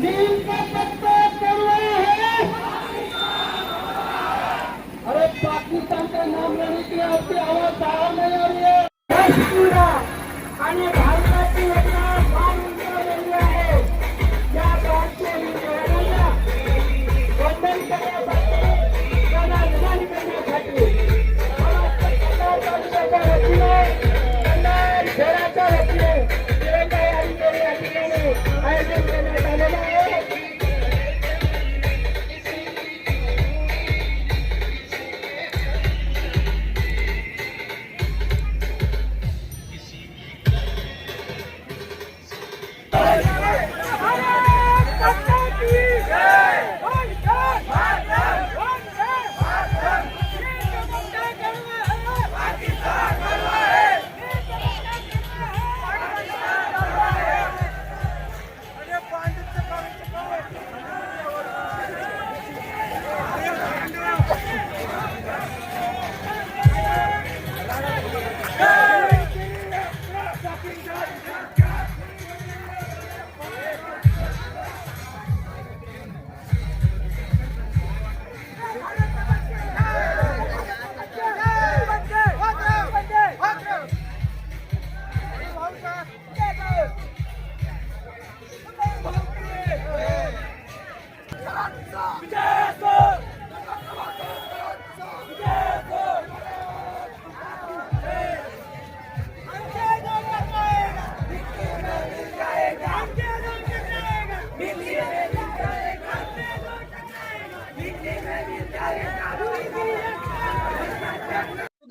Man.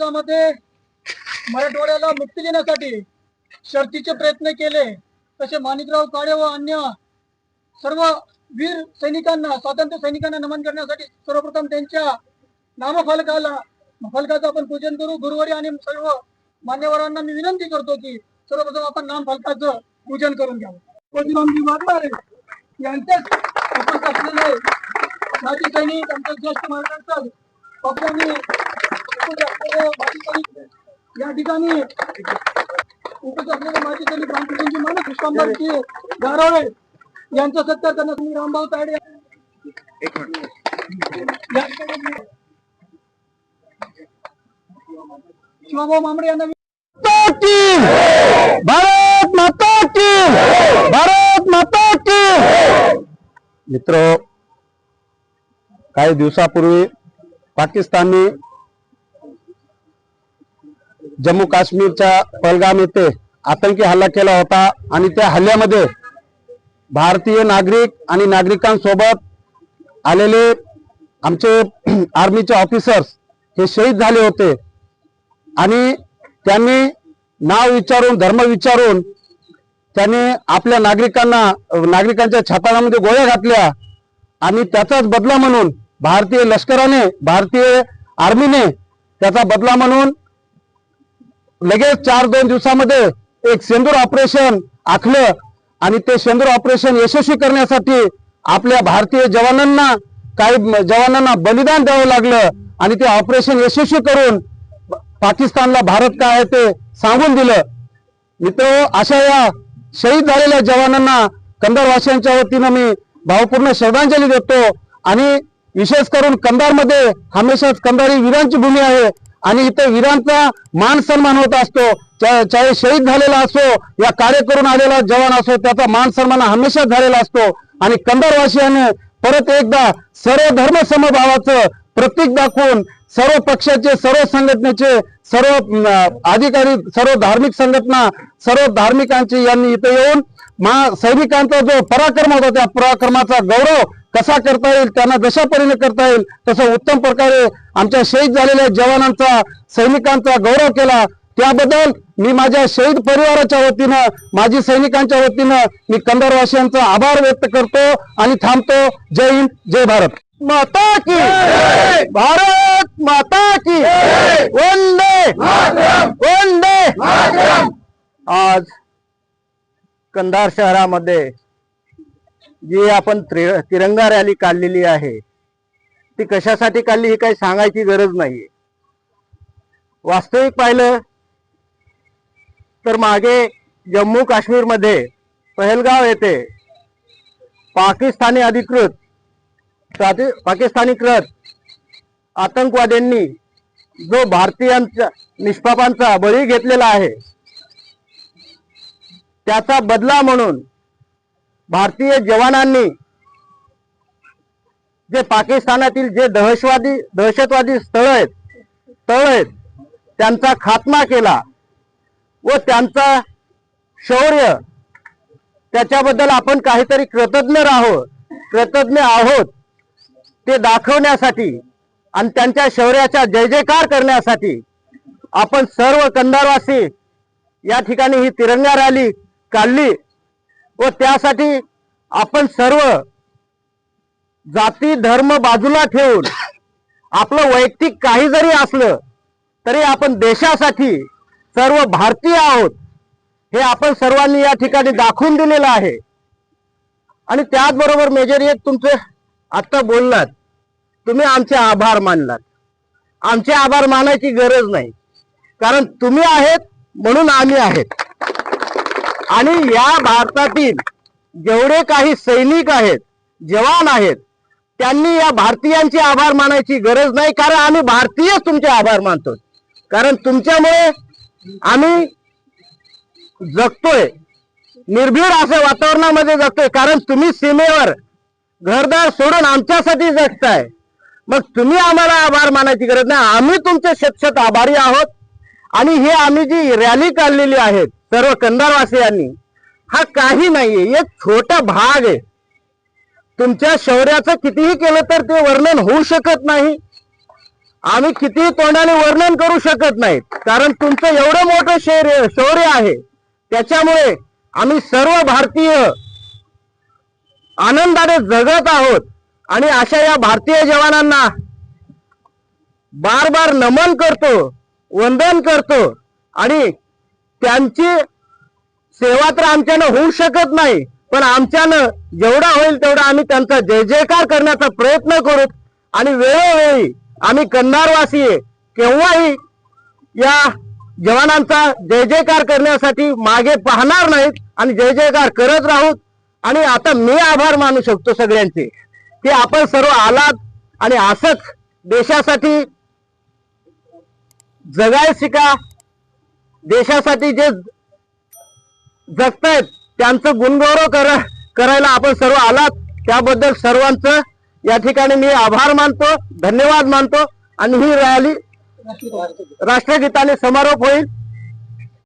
मध्ये मराठवाड्याला मुक्ती देण्यासाठी शर्तीचे प्रयत्न केले तसे माणिकराव काळे व अन्य सर्व वीर सैनिकांना स्वातंत्र्य सैनिकांना नमन करण्यासाठी सर्वप्रथम त्यांच्या नामफलकाला फलकाचं आपण पूजन करू. गुरुवारी आणि सर्व मान्यवरांना मी विनंती करतो की सर्वप्रथम आपण नामफलकाचं पूजन करून घ्यावं. वाघमारे यांच्याच उपस्थित असलेले माजी सैनिक आमच्या ज्येष्ठ महाराष्ट्र पक्षांनी या ठिकाणी उपस्थित असलेले माजी विश्वांबरजी गारोळे यांचा सत्कार करण्यासाठी रामभाऊ ठिकाणी शिवभाऊ मांबडे यांना भारत माता की भारत माता की मित्र काही दिवसापूर्वी पाकिस्तानने जम्मू काश्मीरच्या पलगाम येथे आतंकी हल्ला केला होता आणि त्या हल्ल्यामध्ये भारतीय नागरिक आणि नागरिकांसोबत आलेले आमचे आर्मीचे ऑफिसर्स हे शहीद झाले होते. आणि त्यांनी नाव विचारून धर्म विचारून त्यांनी आपल्या नागरिकांना नागरिकांच्या छाताडामध्ये गोळ्या घातल्या आणि त्याचाच बदला म्हणून भारतीय लष्कराने भारतीय आर्मीने त्याचा बदला म्हणून लगेच चार दोन दिवसामध्ये एक सेंदूर ऑपरेशन आखलं आणि ते सेंदूर ऑपरेशन यशस्वी करण्यासाठी आपल्या भारतीय जवानांना काही जवानांना बलिदान द्यावं लागलं आणि ते ऑपरेशन यशस्वी करून पाकिस्तानला भारत काय आहे ते सांगून दिलं. मित्र अशा या शहीद झालेल्या जवानांना कंदारवासियांच्या वतीनं मी भावपूर्ण श्रद्धांजली देतो आणि विशेष करून कंदारमध्ये हमेशाच कंदारी वीरांची भूमी आहे. आणि इथे वीरांचा मान सन्मान होत असतो. चाहे शहीद झालेला असो या कार्य करून आलेला जवान असो त्याचा मान सन्मान हमेशा झालेला असतो. आणि कंदरवासियाने परत एकदा सर्व धर्म समभावाचं प्रतीक दाखवून सर्व पक्षाचे सर्व संघटनेचे सर्व अधिकारी सर्व धार्मिक संघटना सर्व धार्मिकांचे यांनी इथे येऊन मा सैनिकांचा जो पराक्रम होता त्या पराक्रमाचा गौरव कसा करता येईल त्यांना जशा परीने करता येईल तसं उत्तम प्रकारे आमच्या शहीद झालेल्या जवानांचा सैनिकांचा गौरव केला. त्याबद्दल मी माझ्या शहीद परिवाराच्या वतीनं माजी सैनिकांच्या वतीनं मी कंदारवासियांचा आभार व्यक्त करतो आणि थांबतो. जय हिंद जय भारत. माता की भारत माता की वंदे वंदे आज कंधार शहरामध्ये जी आपण त्रि- तिरंगा रॅली काढलेली आहे ती कशासाठी काढली ही काही सांगायची गरज नाहीये. वास्तविक पाहिलं तर मागे जम्मू काश्मीरमध्ये पहलगाव येथे पाकिस्तानी अधिकृत पाकिस्तानीकृत आतंकवाद्यांनी जो भारतीयांचा निष्पापांचा बळी घेतलेला आहे त्याचा बदला म्हणून भारतीय जवानांनी जे पाकिस्तानातील जे दहशतवादी दहशतवादी स्थळ आहेत तळ आहेत त्यांचा खात्मा केला व त्यांचा शौर्य त्याच्याबद्दल आपण काहीतरी कृतज्ञ राहो कृतज्ञ आहोत ते दाखवण्यासाठी आणि त्यांच्या शौर्याचा जय जयकार करण्यासाठी आपण सर्व कंधारवासी या ठिकाणी ही तिरंगा रॅली काढली. व त्यासाठी आपण सर्व जाती धर्म बाजूला ठेवून आपलं वैयक्तिक काही जरी असलं तरी आपण देशासाठी सर्व भारतीय आहोत हे आपण सर्वांनी या ठिकाणी दाखवून दिलेलं आहे. आणि त्याचबरोबर मेजर एक तुमचे आत्ता बोललात तुम्ही आमचे आभार मानलात. आमचे आभार मानायची गरज नाही. कारण तुम्ही आहेत म्हणून आम्ही आहेत. आणि या भारतातील जेवढे काही सैनिक आहेत जवान आहेत त्यांनी या भारतीयांचे आभार मानायची गरज नाही कारण आम्ही भारतीयच तुमचे आभार मानतो कारण तुमच्यामुळे आम्ही जगतोय. निर्भीड असं वातावरणामध्ये जगतोय. कारण तुम्ही सीमेवर घरदार सोडून आमच्यासाठी जगताय. मग तुम्ही आम्हाला आभार मानायची गरज नाही. आम्ही तुमचे शतशत आभारी आहोत. आणि हे आम्ही जी रॅली काढलेली आहेत सर्व कंधारवासियांनी. हा काही नाहीये एक छोटा भाग आहे. तुमच्या शौर्याचं कितीही केलं तर ते वर्णन होऊ शकत नाही. आम्ही कितीही तोंडाने वर्णन करू शकत नाही कारण तुमचं एवढं मोठं शौर्य शौर्य आहे. त्याच्यामुळे आम्ही सर्व भारतीय आनंदाने जगत आहोत. आणि अशा या भारतीय जवानांना बार बार नमन करतो वंदन करतो आणि त्यांची सेवा तर आमच्यानं होऊ शकत नाही पण आमच्यानं जेवढा होईल तेवढा आम्ही त्यांचा जय जयकार करण्याचा प्रयत्न करू. आणि वेळोवेळी आम्ही कन्नारवासी केव्हाही या जवानांचा जय जयकार करण्यासाठी मागे पाहणार नाहीत आणि जय जयकार करत राहू. आणि आता मी आभार मानू शकतो सगळ्यांचे की आपण सर्व आलात आणि असंच देशासाठी जगाय शिका. देशासाठी जे जगतायत त्यांचं गुणगौरव कर करायला आपण सर्व आलात. त्याबद्दल सर्वांचं या ठिकाणी मी आभार मानतो धन्यवाद मानतो. आणि ही रॅली राष्ट्रगीताने समारोप होईल.